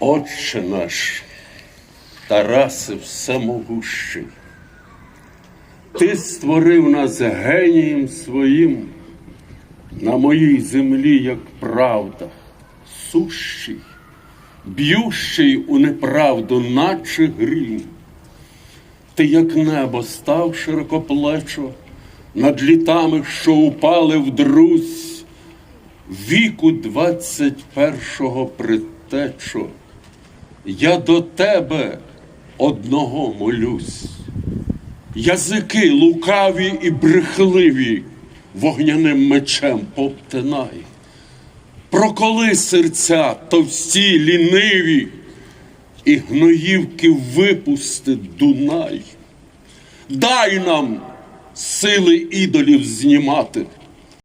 Отче наш, Тарасе всемогущий, ти створив нас генієм своїм на моїй землі, як правда, сущий, б'ющий у неправду, наче грім. Ти, як небо, став широкоплечо над літами, що упали в друзь, віку двадцять першого притечо. Я до тебе одного молюсь. Язики лукаві і брехливі вогняним мечем поптинай. Проколи серця товсті ліниві, і гноївки випусти Дунай. Дай нам сили ідолів знімати,